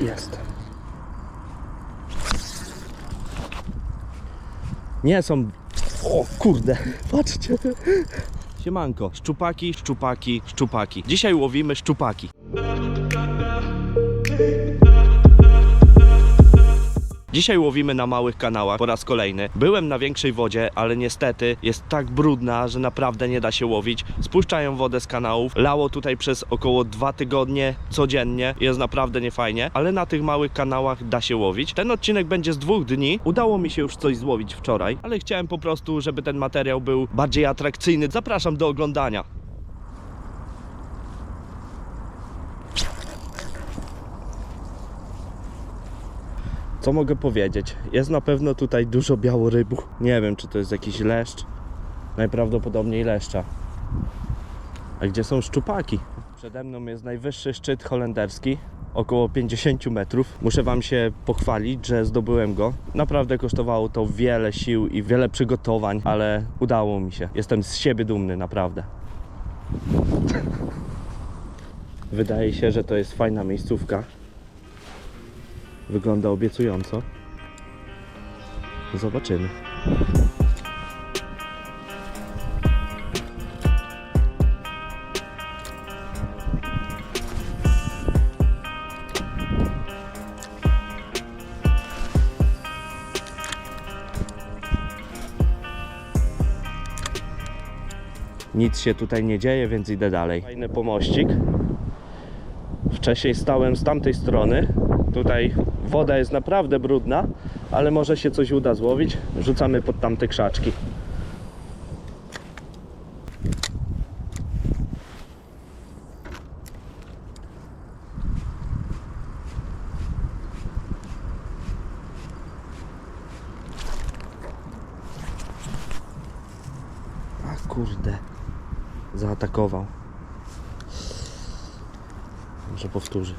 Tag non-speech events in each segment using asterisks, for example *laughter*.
Jest. Nie są... O kurde, patrzcie. Siemanko, szczupaki, szczupaki, szczupaki. Dzisiaj łowimy szczupaki. Dzisiaj łowimy na małych kanałach po raz kolejny. Byłem na większej wodzie, ale niestety jest tak brudna, że naprawdę nie da się łowić. Spuszczają wodę z kanałów. Lało tutaj przez około dwa tygodnie codziennie. Jest naprawdę niefajnie, ale na tych małych kanałach da się łowić. Ten odcinek będzie z dwóch dni. Udało mi się już coś złowić wczoraj, ale chciałem po prostu, żeby ten materiał był bardziej atrakcyjny. Zapraszam do oglądania. Co mogę powiedzieć? Jest na pewno tutaj dużo białorybu. Nie wiem, czy to jest jakiś leszcz. Najprawdopodobniej leszcza. A gdzie są szczupaki? Przede mną jest najwyższy szczyt holenderski, około 50 metrów. Muszę Wam się pochwalić, że zdobyłem go. Naprawdę kosztowało to wiele sił i wiele przygotowań, ale udało mi się. Jestem z siebie dumny, naprawdę. Wydaje się, że to jest fajna miejscówka. Wygląda obiecująco. Zobaczymy. Nic się tutaj nie dzieje, więc idę dalej. Fajny pomościk. Wcześniej stałem z tamtej strony. Tutaj woda jest naprawdę brudna, ale może się coś uda złowić. Rzucamy pod tamte krzaczki. Kurde, zaatakował. Może powtórzy.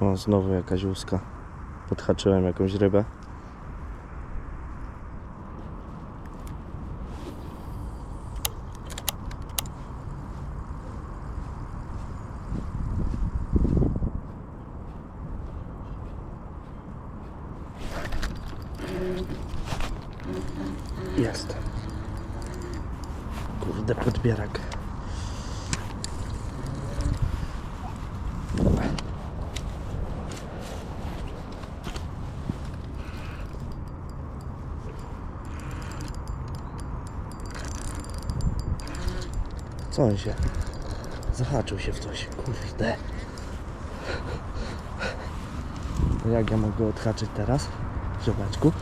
O, znowu jakaś łuska. Podhaczyłem jakąś rybę. Jest. Kurde, podbierak. Co on się? Zahaczył się w coś. Kurde. Jak ja mogę odhaczyć teraz? Ziomeczku.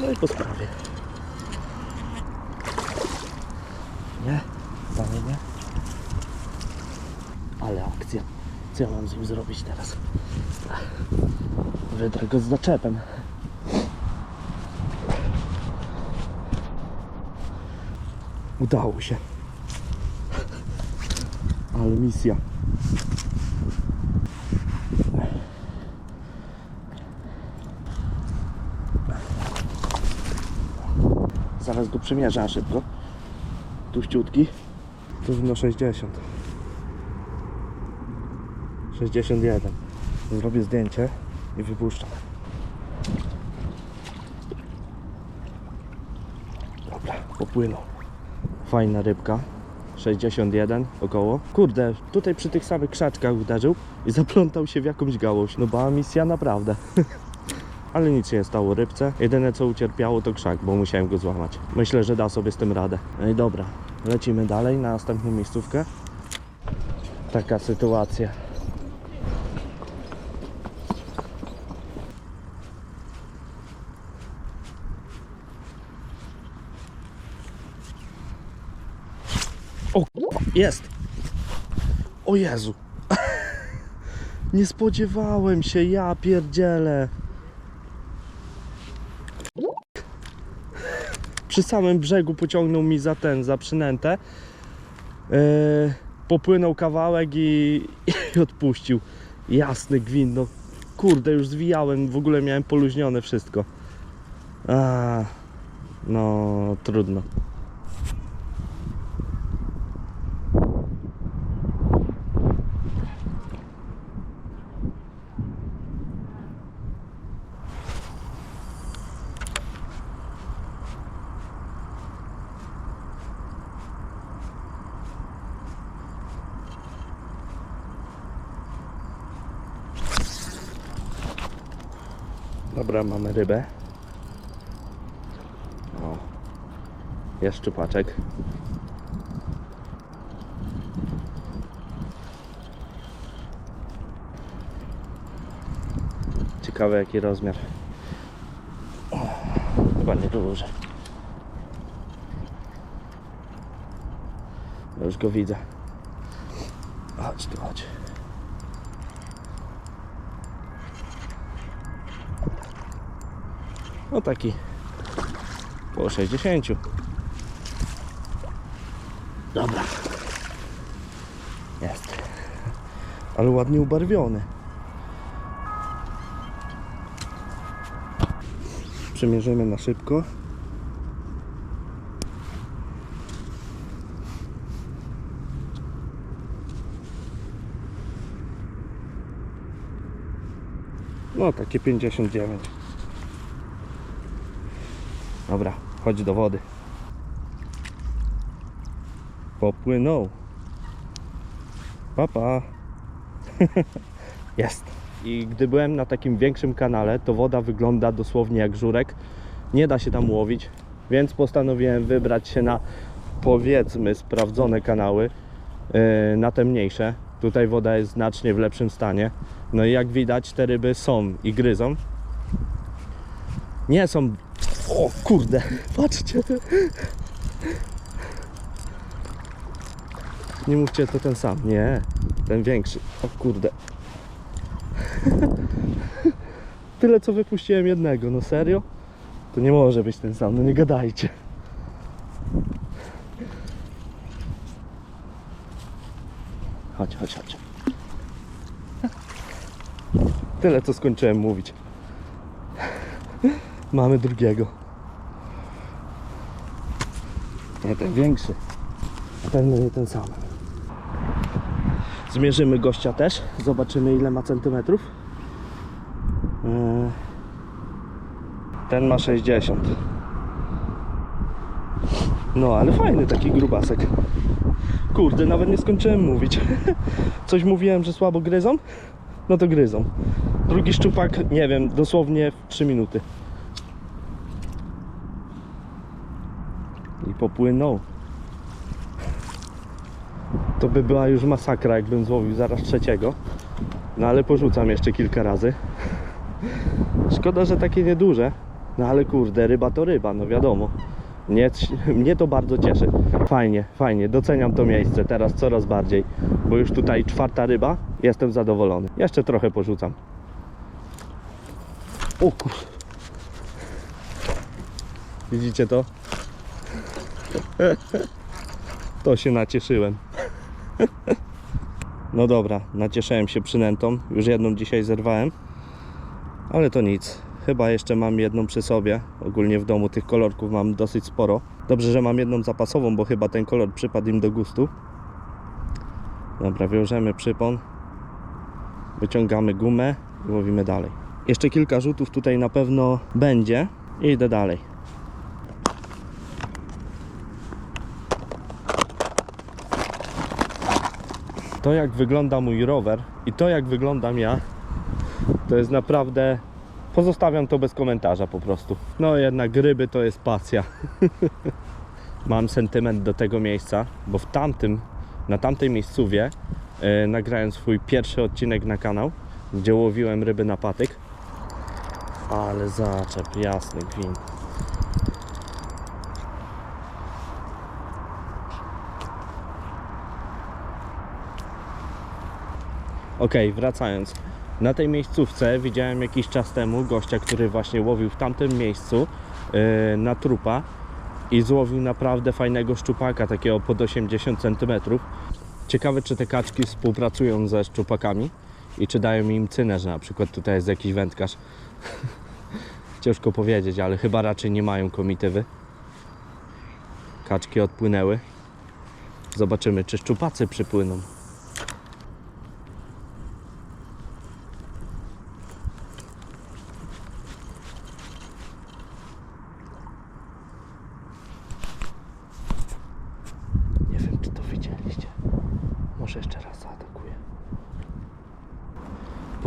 No i po sprawie. Nie? Panie nie? Ale akcja. Co ja mam z nim zrobić teraz? Wydrę go z zaczepem. Udało się. Ale misja. Zaraz go przymierzę szybko. Tuściutki. Równo 60. 61. Zrobię zdjęcie i wypuszczam. Dobra, popłynął. Fajna rybka. 61 około. Kurde, tutaj przy tych samych krzaczkach uderzył i zaplątał się w jakąś gałąź. No była misja naprawdę. *laughs* Ale nic się nie stało rybce. Jedyne co ucierpiało to krzak, bo musiałem go złamać. Myślę, że da sobie z tym radę. No i dobra, lecimy dalej na następną miejscówkę. Taka sytuacja. O, jest! O Jezu! *laughs* Nie spodziewałem się, ja pierdzielę! Przy samym brzegu pociągnął mi za ten, za przynętę. Yy, popłynął kawałek i, *laughs* i odpuścił. Jasny gwint, no kurde, już zwijałem, w ogóle miałem poluźnione wszystko. A, no trudno. Dobra, mamy rybę. O. Jest szczupaczek. Ciekawe jaki rozmiar. O, Chyba nie duży. Już go widzę. Chodź tu, chodź. No taki po 60. Dobra. Jest. Ale ładnie ubarwiony. Przymierzymy na szybko. No takie 59. Dobra, chodź do wody. Popłynął. Papa. *laughs* Jest. I gdy byłem na takim większym kanale, to woda wygląda dosłownie jak żurek. Nie da się tam łowić, więc postanowiłem wybrać się na powiedzmy sprawdzone kanały, yy, na te mniejsze. Tutaj woda jest znacznie w lepszym stanie. No i jak widać, te ryby są i gryzą. Nie są o kurde, patrzcie. Nie mówcie, to ten sam. Nie, ten większy. O kurde. Tyle co wypuściłem jednego, no serio? To nie może być ten sam, no nie gadajcie. Chodź, chodź, chodź. Tyle co skończyłem mówić. Mamy drugiego. Nie, ten większy. Pewno nie ten sam. Zmierzymy gościa też. Zobaczymy ile ma centymetrów. Eee, Ten ma 60. No, ale fajny taki grubasek. Kurde, nawet nie skończyłem mówić. *laughs* Coś mówiłem, że słabo gryzą? No to gryzą. Drugi szczupak, nie wiem, dosłownie w 3 minuty. Popłynął. To by była już masakra, jakbym złowił zaraz trzeciego. No ale porzucam jeszcze kilka razy. Szkoda, że takie nieduże. No ale kurde, ryba to ryba, no wiadomo. Mnie, mnie to bardzo cieszy. Fajnie, fajnie, doceniam to miejsce teraz coraz bardziej, bo już tutaj czwarta ryba, jestem zadowolony. Jeszcze trochę porzucam. O kur... Widzicie to? *laughs* To się nacieszyłem. *laughs* No dobra, nacieszyłem się przynętą. Już jedną dzisiaj zerwałem. Ale to nic. Chyba jeszcze mam jedną przy sobie. Ogólnie w domu tych kolorków mam dosyć sporo. Dobrze, że mam jedną zapasową, bo chyba ten kolor przypadł im do gustu. Dobra, wiążemy przypon. Wyciągamy gumę i łowimy dalej. Jeszcze kilka rzutów tutaj na pewno będzie. I idę dalej. To jak wygląda mój rower i to jak wyglądam ja, to jest naprawdę. Pozostawiam to bez komentarza po prostu. No jednak ryby to jest pasja. *laughs* Mam sentyment do tego miejsca, bo w tamtym, na tamtej miejscówie e, nagrałem swój pierwszy odcinek na kanał, gdzie łowiłem ryby na patyk. Ale zaczep, jasny gwint. Okej, wracając. Na tej miejscówce widziałem jakiś czas temu gościa, który właśnie łowił w tamtym miejscu yy, na trupa i złowił naprawdę fajnego szczupaka, takiego pod 80 cm. Ciekawe, czy te kaczki współpracują ze szczupakami i czy dają im cynę, że na przykład tutaj jest jakiś wędkarz. *laughs* Ciężko powiedzieć, ale chyba raczej nie mają komitywy. Kaczki odpłynęły. Zobaczymy, czy szczupacy przypłyną. Nie wiem, czy to widzieliście. Może jeszcze raz zaatakuję.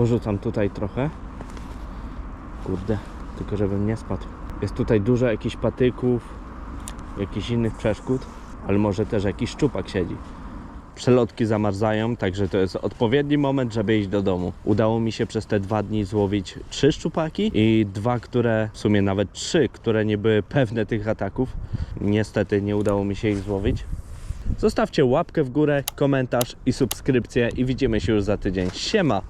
Porzucam tutaj trochę. Kurde, tylko żebym nie spadł. Jest tutaj dużo jakichś patyków, jakichś innych przeszkód, ale może też jakiś szczupak siedzi. Przelotki zamarzają, także to jest odpowiedni moment, żeby iść do domu. Udało mi się przez te dwa dni złowić trzy szczupaki i dwa, które, w sumie nawet trzy, które nie były pewne tych ataków. Niestety nie udało mi się ich złowić. Zostawcie łapkę w górę, komentarz i subskrypcję i widzimy się już za tydzień. Siema!